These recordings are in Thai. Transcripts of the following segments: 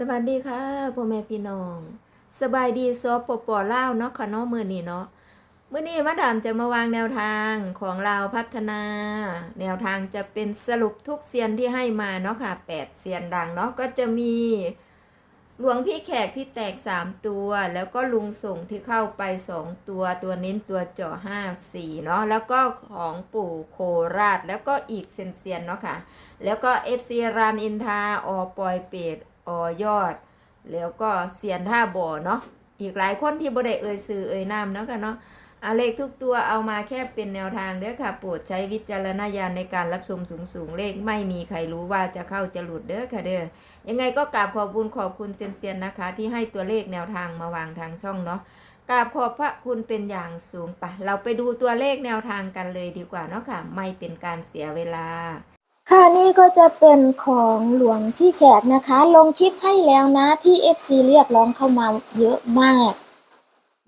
สวัสดีค่ะพ่อแม่พี่น้อง สบายดีซอปปลาเนาะค่ะเนาะมือนี้เนาะมื้อนี้มาดามจะมาวางแนวทางของเราพัฒนา แนวทางจะเป็นสรุปทุกเซียนที่ให้มาเนาะค่ะ8เซียนดังเนาะก็จะมีหลวงพี่แขกที่แตก3ตัว แล้วก็ลุงส่งที่เข้าไป2ตัวตัวเน้นตัวเจาะ5 4เนาะแล้วก็ของปู่โคราช แล้วก็อีกเซียนเซียนเนาะค่ะ แล้วก็ FC รามอินทาอปอยเปต อยอด แล้วก็เสียนท่าบ่อเนาะอีกหลายคนที่บ่ได้เอ่ยสื่อเอ่ยนามเนาะกันเนาะอาเลขทุกตัวเอามาแค่เป็นแนวทางเด้อค่ะ โปรดใช้วิจารณญาณในการรับชมสูงสูงๆเลขไม่มีใครรู้ว่าจะเข้าจะหลุดเด้อค่ะเด้อยังไงก็กราบขอบคุญขอบคุณเซียนๆนะคะ ที่ให้ตัวเลขแนวทางมาวางทางช่องเนาะกราบขอบพระคุณเป็นอย่างสูงปะเราไปดูตัวเลขแนวทางกันเลยดีกว่าเนาะค่ะ ไม่เป็นการเสียเวลา ค่ะนี่ก็จะเป็นของหลวงพี่แขกนะคะ ลงคลิปให้แล้วนะที่ FC เรียกร้องเข้ามาเยอะมาก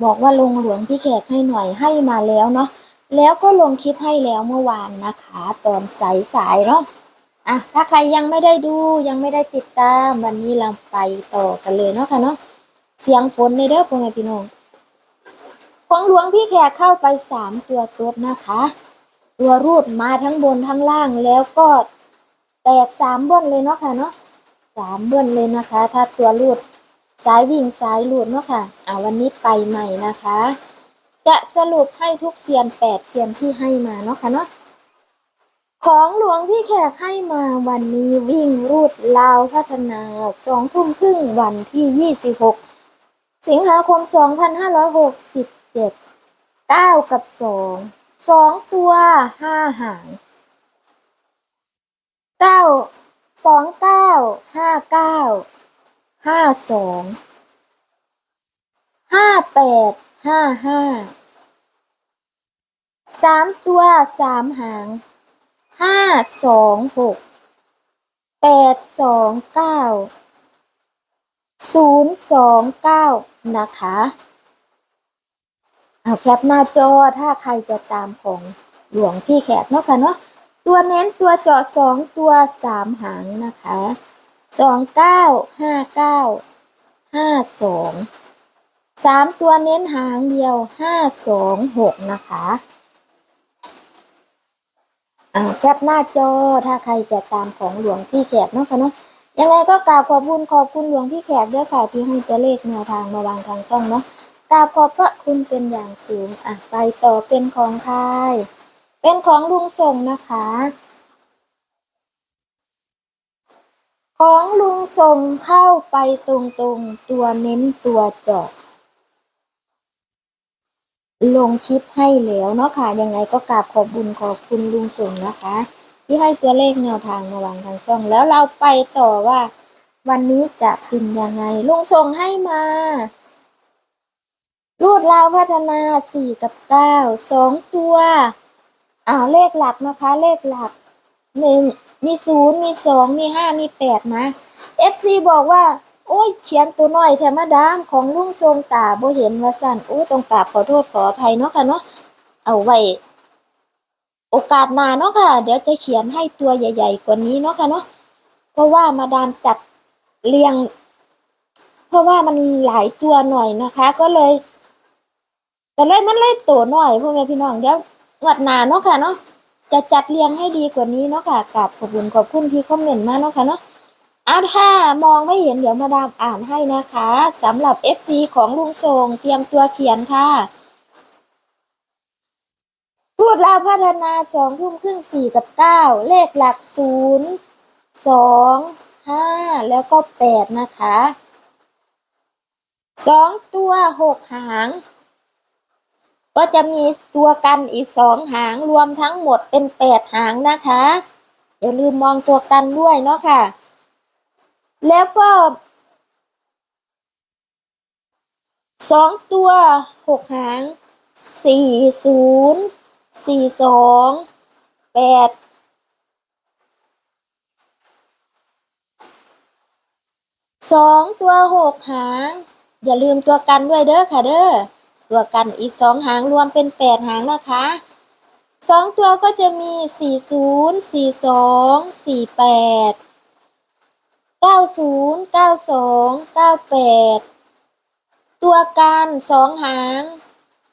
บอกว่าลงหลวงพี่แขกให้หน่อยให้มาแล้วเนาะแล้วก็ลงคลิปให้แล้วเมื่อวานนะคะ ตอนสายๆเนาะอะถ้าใครยังไม่ได้ดูยังไม่ได้ติดตามวันนี้เราไปต่อกันเลยเนาะค่ะเนาะเสียงฝนในเด้อพ่อแม่พี่น้องของหลวงพี่แขกเข้าไปสามตัวตัวนะคะ ตัวรูดมาทั้งบนทั้งล่างแล้วก็แตกสามเบิ้ลเลยเนาะค่ะเนาะสามเบิ้ลเลยนะคะ ถ้าตัวรูดสายวิ่งสายรูดเนาะค่ะเอาวันนี้ไปใหม่นะคะ จะสรุปให้ทุกเซียนแปดเซียนที่ให้มาเนาะค่ะเนาะของหลวงพี่แขกให้มาวันนี้วิ่งรูดลาวพัฒนาสองทุ่มครึ่งวันที่ยี่สิบหกสิงหาคมสองพันห้าร้อยหกสิบเจ็ดเก้ากับสอง สองตัวห้าหางเก้าสองเก้าห้าเก้าห้าสองห้าแปดห้าห้าสามตัวสามหางห้าสองหกแปดสองเก้าศูนย์สองเก้านะคะ เอาแคปหน้าจอถ้าใครจะตามของหลวงพี่แขกเนาะค่ะเนาะตัวเน้นตัวเจาะสองตัวสามหางนะคะสองเก้าห้าเก้าห้าสองสามตัวเน้นหางเดียวห้าสองหกนะคะอ่าแคปหน้าจอถ้าใครจะตามของหลวงพี่แขกเนาะค่ะเนาะยังไงก็กราบขอบคุณขอบคุณหลวงพี่แขกด้วยค่ะที่ให้ตัวเลขแนวทางมาวางทางช่องเนาะ กราบขอบพระคุณเป็นอย่างสูงอะไปต่อเป็นของใครเป็นของลุงส่งนะคะ ของลุงส่งเข้าไปตรงๆตัวเน้นตัวเจาะลงคลิปให้แล้วเนาะค่ะ ยังไงก็กราบขอบบุญขอบคุณลุงส่งนะคะ ที่ให้ตัวเลขแนวทางมาวางทางช่องแล้วเราไปต่อว่า วันนี้จะเป็นยังไงลุงส่งให้มา รูดลาวพัฒนาสี่กับเก้าสองตัวอ้าวเลขหลักนะคะ เลขหลักหนึ่งมีศูนย์มีสองมีห้ามีแปดนะ FC บอกว่า โอ้ยเขียนตัวน้อยแถมมาดามของลุงทรงตาบ่เห็นว่าสั่นโอ้ยต้องกราบขอโทษขออภัยเนาะค่ะเนาะเอาไว้ โอกาสหนาเนาะค่ะ เดี๋ยวจะเขียนให้ตัวใหญ่ ๆ กว่านี้เนาะค่ะเนาะเพราะว่ามาดามจัดเรียง เพราะว่ามันหลายตัวหน่อยนะคะ ก็เลย แต่เลยมันเลยตัวหน่อยพ่อแม่พี่น้องเดี๋ยวงวดหน้าเนาะค่ะเนาะจะจัดเรียงให้ดีกว่านี้เนาะค่ะกับขอบคุณขอบคุณที่คอมเมนต์มาเนาะค่ะเนาะเอาถ้ามองไม่เห็นเดี๋ยวมาดามอ่านให้นะคะสำหรับ FC ของลุงทรงเตรียมตัวเขียนค่ะ พูดลาวพัฒนาสองทุ่มครึ่งสี่กับเก้าเลขหลักศูนย์สองห้าแล้วก็แปดนะคะสองตัวหกหาง ก็จะมีตัวกันอีกสองหางรวมทั้งหมดเป็นแปดหางนะคะอย่าลืมมองตัวกันด้วยเนาะค่ะ แล้วก็สองตัวหกหางสี่ศูนย์สี่สองแปดสองตัวหกหาง อย่าลืมตัวกันด้วยเด้อค่ะเด้อ ตัวกันอีกสองหางรวมเป็นแปดหางนะคะสองตัวก็จะมีสี่ศูนย์สี่สองสี่แปดเก้าศูนย์เก้าสองเก้าแปดตัวการสองหาง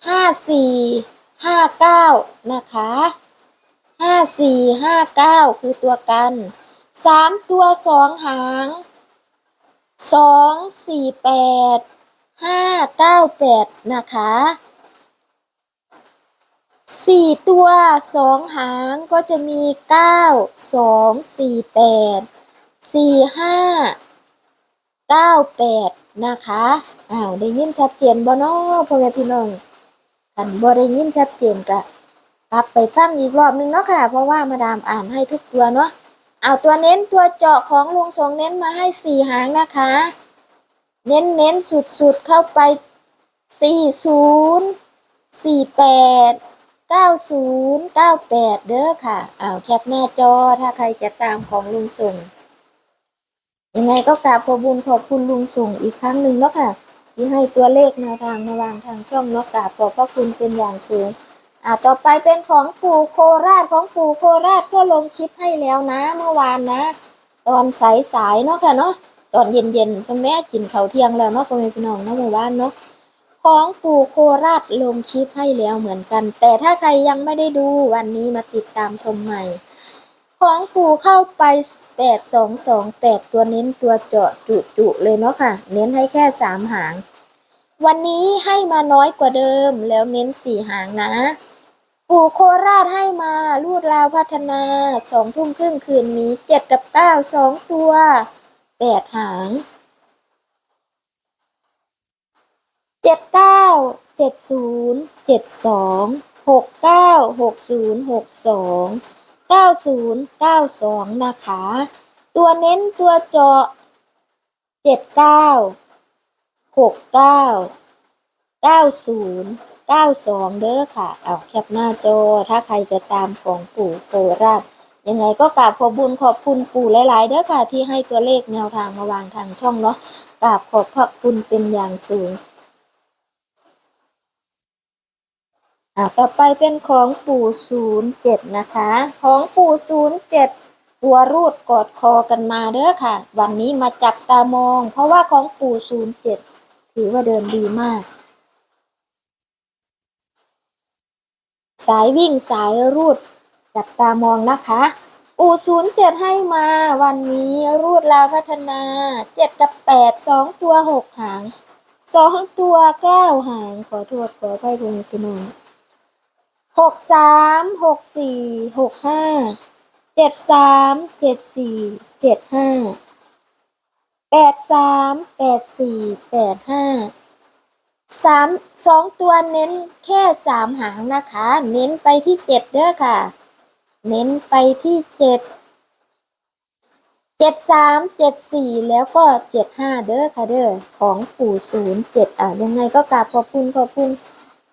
ห้าสี่ห้าเก้านะคะห้าสี่ห้าเก้าคือตัวกันสามตัวสองหางสองสี่แปด ห้าเก้าแปดนะคะสี่ตัวสองหางก็จะมีเก้าสองสี่แปดสี่ห้าเก้าแปดนะคะอ้าวได้ยินชัดเจนบ่นาะพ่อแม่พี่น้องกันบ่ได้ยินชัดเจนกะกลับไปฟังอีกรอบหนึงเนาะค่ะ เพราะว่ามาดามอ่านให้ทุกตัวเนาะเอาตัวเน้นตัวเจาะของลุงทรงเน้นมาให้สี่หางนะคะ เน้นเน้นสุดสุดๆเข้าไปสี่ศูนย์สี่แปดเก้าศูนย์เก้าแปดเด้อค่ะอ้าวแคปหน้าจอถ้าใครจะตามของลุงทรงยังไงก็กราบขอบุญขอบคุณลุงส่งอีกครั้งหนึ่งเนาะค่ะ ที่ให้ตัวเลขแนวทางมาวางทางช่องเนาะกราบขอบพระคุณเป็นอย่างสูงอ่าต่อไปเป็นของปู่โคราชของปู่โคราชก็ลงคลิปให้แล้วนะ เมื่อวานนะ ตอนสายสายๆเนาะค่ะเนาะ ตอนเย็นเย็นๆสมัยกินเขาเที่ยงแล้วเนาะพ่อแม่พี่น้องเนาะเมื่อวานเนาะของปู่โคราชลงคลิปให้แล้วเหมือนกัน แต่ถ้าใครยังไม่ได้ดูวันนี้มาติดตามชมใหม่ ของปู่เข้าไปแปดสองสองแปดตัวเน้นตัวเจาะจุจุๆเลยเนาะค่ะ เน้นให้แค่สามหาง วันนี้ให้มาน้อยกว่าเดิมแล้วเน้นสี่หางนะ ปู่โคราชให้มาลูดราวพัฒนาสองทุ่มครึ่งคืนนี้เจ็ดกับเก้าสองตัว แปดหางเจ็ดเก้าเจ็ดศูนย์เจ็ดสองหกเก้าหกศูนย์หกสอง9092นย์เก้าสองนะคะ ตัวเน้นตัวเจาะ79 69 90 92เด้อค่ะ เอาแคปหน้าจอ ถ้าใครจะตามของปู่โคราช ยังไงก็กราบขอบบุญขอบคุณปู่หลายๆเด้อค่ะ ที่ให้ตัวเลขแนวทางมาวางทางช่องเนาะกราบขอบพระคุณเป็นอย่างสูงอ่าต่อไปเป็นของปู่ศูนย์เจ็ดนะคะ ของปู่ศูนย์เจ็ดตัวรูดกอดคอกันมาเด้อค่ะ วันนี้มาจับตามอง เพราะว่าของปู่ศูนย์เจ็ดถือว่าเดินดีมาก สายวิ่งสายรูด จับตามองนะคะปู่ศูนย์เจ็ดให้มาวันนี้รูดลาพัฒนาเจ็ดกับแปดสองตัวหกหางสองตัวเก้าหาง ขอโทษขออภัยคุณพี่น้องหกสามหกสี่หกห้าเจ็ดสามเจ็ดสี่เจ็ดห้าแปดสามแปดสี่แปดห้าสามสองตัวเน้นแค่สามหางนะคะ เน้นไปที่เจ็ดเด้อค่ะ เน้นไปที่เจ็ดเจ็ดสามเจ็ดสี่แล้วก็เจ็ดห้าเด้อค่ะเด้อของปู่ศูนย์เจ็ดอะยังไงก็กราบขอบคุณขอบคุณ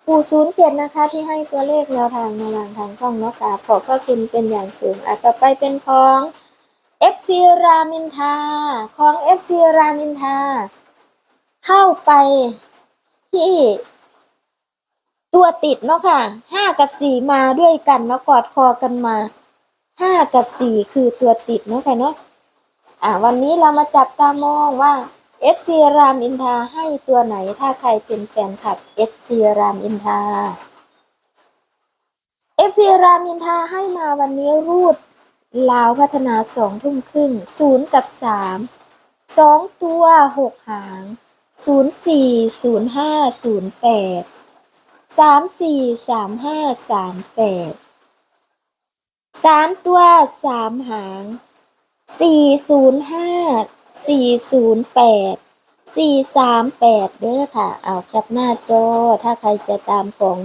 ปู่ศูนย์เจ็ดนะคะ ที่ให้ตัวเลขแนวทางมาวางทางช่องเนาะกราบขอบพระคุณเป็นอย่างสูงอะต่อไปเป็นของ FC รามินทาของ FC รามินทาเข้าไปที่ ตัวติดเนาะค่ะห้ากับสี่มาด้วยกันเนาะกอดคอกันมาห้ากับสี่คือตัวติดเนาะค่ะเนาะอะวันนี้เรามาจับตามองว่า FC รามอินทาให้ตัวไหนถ้าใครเป็นแฟนคลับ FC รามอินทา FC รามอินทาให้มาวันนี้รูดลาวพัฒนาสองทุ่มครึ่งศูนย์กับสามสองตัวหกหางศูนย์สี่ศูนย์ห้าศูนย์แปด สามสี่สามห้าสามแปดสามตัวสามหางสี่ศูนย์ห้าสี่ศูนย์แปดสี่สามแปดเด้อค่ะ เอาแคปหน้าจอ ถ้าใครจะตามของ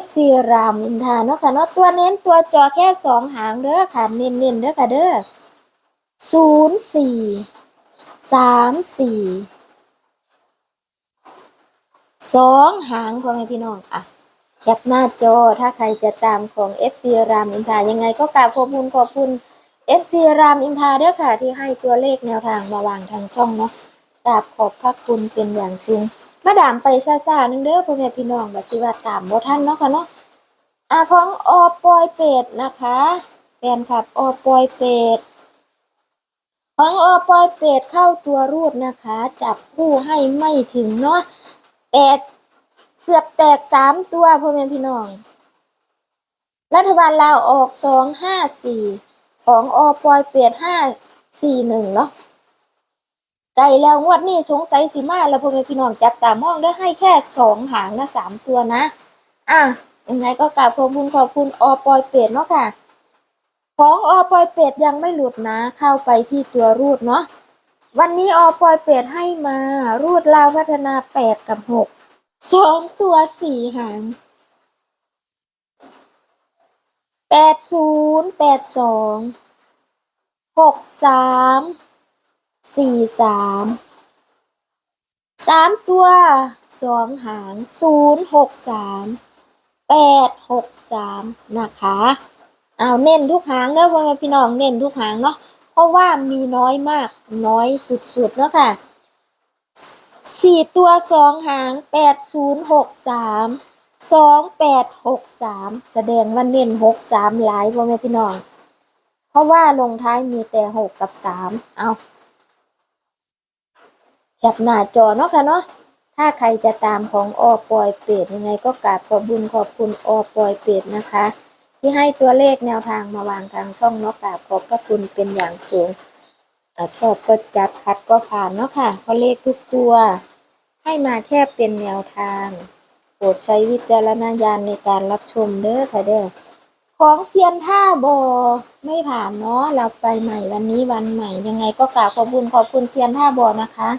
FC รามอินทาเนาะค่ะเนาะตัวเน้นตัวจอแค่สองหางเด้อค่ะ เน้นเน้นเด้อค่ะเด้อศูนย์สี่สามสี่ สองหางพ่อแม่พี่น้องอะแคปหน้าจอถ้าใครจะตามของ FC รามอินทายังไงก็กราบขอบคุณขอบคุณ FC รามอินทาเด้อค่ะ ที่ให้ตัวเลขแนวทางมาวางทางช่องเนาะกราบขอบพระคุณเป็นอย่างสูงมาดามไปซ่าๆนึงเด้อพ่อแม่พี่น้องบัสิว่าตามบ่ทันเนาะค่ะเนาะอ่าของอปอยเป็ดนะคะแฟนคลับอปอยเป็ดของอปอยเป็ดเข้าตัวรูดนะคะ จับคู่ให้ไม่ถึงเนาะ แต่เกือบแตกสามตัวพ่อแม่พี่น้อง รัฐบาลลาวออกสองห้าสี่ของอปอยเป็ดห้าสี่หนึ่งเนาะไกลแล้วงวดนี้สงสัยสิมาแล้วพ่อแม่พี่น้องจับตามองได้ให้แค่สองหางนะสามตัวนะ อะยังไงก็กราบขอบคุณขอบคุณอปอยเป็ดเนาะค่ะ ของอปอยเป็ดยังไม่หลุดนะ เข้าไปที่ตัวรูดเนาะ วันนี้อปอยเป็ดให้มา รูดลาวพัฒนาแปดกับหกสองตัวสี่หางแปดศูนย์แปดสองหกสามสี่สามสามตัวสองหางศูนย์หกสามแปดหกสามนะคะ เอาเน้นทุกหางเด้อพ่อแม่พี่น้องเน้นทุกหางเนาะ เพราะว่ามีน้อยมากน้อยสุดๆเนาะค่ะสี่ตัวสองหางแปดศูนย์หกสามสองแปดหกสามแสดงว่าเน้นหกสามหลายพ่อแม่พี่น้อง เพราะว่าลงท้ายมีแต่หกกับสามเอาแคปหน้าจอเนาะค่ะเนาะถ้าใครจะตามของอปอยเป็ดยังไงก็กราบขอบบุญขอบคุณอปอยเป็ดนะคะ ที่ให้ตัวเลขแนวทางมาวางทางช่องเนาะกราบขอบพระคุณเป็นอย่างสูงอชอบก็จัดคัดก็ผ่านเนาะค่ะเพราะเลขทุกตัว ให้มาแค่เป็นแนวทางโปรดใช้วิจารณญาณในการรับชมเด้อค่ะเด้อของเซียนท่าบอไม่ผ่านเนาะเราไปใหม่วันนี้วันใหม่ ยังไงก็กราบขอบคุญขอบคุณเซียนท่าบอนะคะ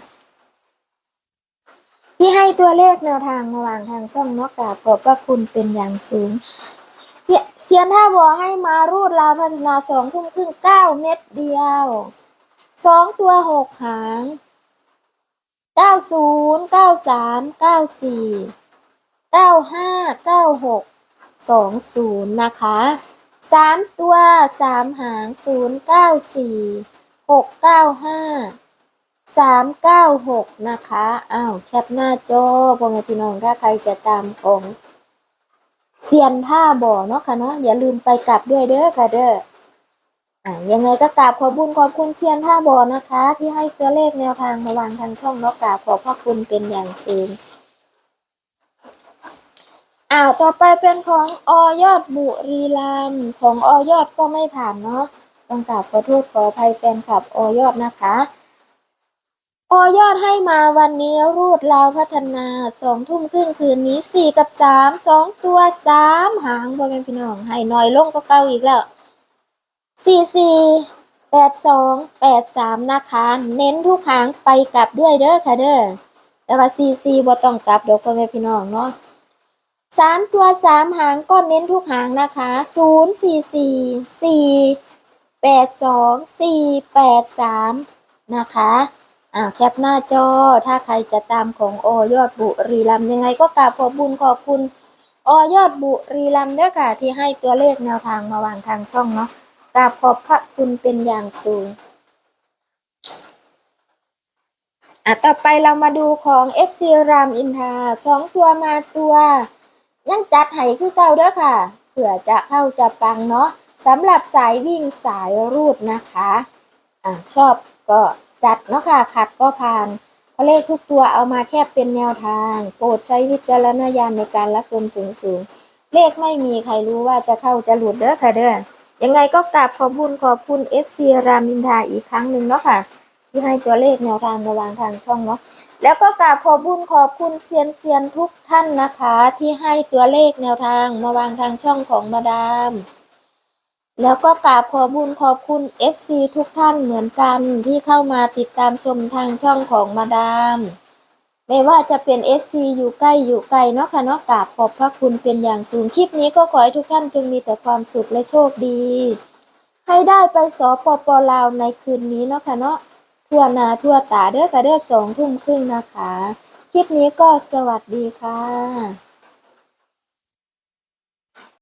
ที่ให้ตัวเลขแนวทางมาวางทางช่องเนกกาบขอบพระคุณเป็นอย่างสูง เชียเซียนท่าบอให้มารูดลาวพัฒนาสองทุ่มครึ่งเก้าเม็ดเดียวสองตัวหกหางเก้าศูนย์เก้าสามเก้าสี่เก้าห้าเก้าหกสองศูนย์นะคะสามตัวสามหางศูนย์เก้าสี่หกเก้าห้าสามเก้าหกนะคะ อ้าว แคปหน้าจอพ่อแม่พี่น้องถ้าใครจะตามของ เซียนท่าบ่อเนาะค่ะเนาะอย่าลืมไปกลับด้วยเด้อค่ะเด้ออ่ายังไงก็กราบขอบคุญขอบคุณเซียนท่าบ่อนะคะ ที่ให้ตัวเลขแนวทางมาวางทางช่องเนาะกราบขอบพระคุณเป็นอย่างสูงอ้าวต่อไปเป็นของออยอดบุรีรัมของออยอดก็ไม่ผ่านเนาะต้องกราบขอโทษขออภัยแฟนคลับออยอดนะคะ ออยอดให้มาวันนี้รูดลาวพัฒนาสองทุ่มครึ่งคืนนี้สี่กับสามสองตัวสามหางบอเป็นพี่น้อง ให้น้อยลงก็เก่าอีกแล้วสี่สี่แปดสองแปดสามนะคะ เน้นทุกหางไปกลับด้วยเด้อค่ะเด้อแต่ว่าสี่สี่บ่ต้องกลับเดี๋ยวพ่อแม่พี่น้องเนาะสามตัวสามหางก็เน้นทุกหางนะคะศูนย์สี่สี่สี่แปดสองสี่แปดสามนะคะ อ่าแคปหน้าจอ ถ้าใครจะตามของออยอดบุรีรัมยังไงก็กราบขอบคุญขอบคุณออยอดบุรีรัมด้อค่ะที่ให้ตัวเลขแนวทางมาวางทางช่องเนาะกราบขอบพระคุณเป็นอย่างสูงอะต่อไปเรามาดูของ FC รามอินทาสองตัวมาตัวยังจัดให้คือเก่าเด้อค่ะเผื่อจะเข้าจะปังเนาะสำหรับสายวิ่งสายรูดนะคะอะชอบก็ จัดเนาะค่ะขัดก็ผ่านเพราะเลขทุกตัวเอามาแค่เป็นแนวทาง โปรดใช้วิจารณญาณในการรับชมสูงสูงๆเลขไม่มีใครรู้ว่าจะเข้าจะหลุดเด้อค่ะเด้อยังไงก็กราบขอบคุณขอบคุณ FC รามินทาอีกครั้งหนึ่งเนาะค่ะ ที่ให้ตัวเลขแนวทางมาวางทางช่องเนาะแล้วก็กราบขอบคุณขอบคุณเซียนเซียนทุกท่านนะคะ ที่ให้ตัวเลขแนวทางมาวางทางช่องของมาดาม แล้วก็กราบขอบุญขอบคุณ FC ทุกท่านเหมือนกันที่เข้ามาติดตามชมทางช่องของมาดามไม่ว่าจะเป็น FC อยู่ใกล้อยู่ไกลเนาะค่ะเนาะกราบขอบพระคุณเป็นอย่างสูงคลิปนี้ก็ขอให้ทุกท่านจงมีแต่ความสุขและโชคดี ให้ได้ไปสปปลาวในคืนนี้เนาะค่ะเนาะทั่วนาทั่วตาเด้อค่ะเด้อสองทุ่มครึ่งนะคะ คลิปนี้ก็สวัสดีค่ะ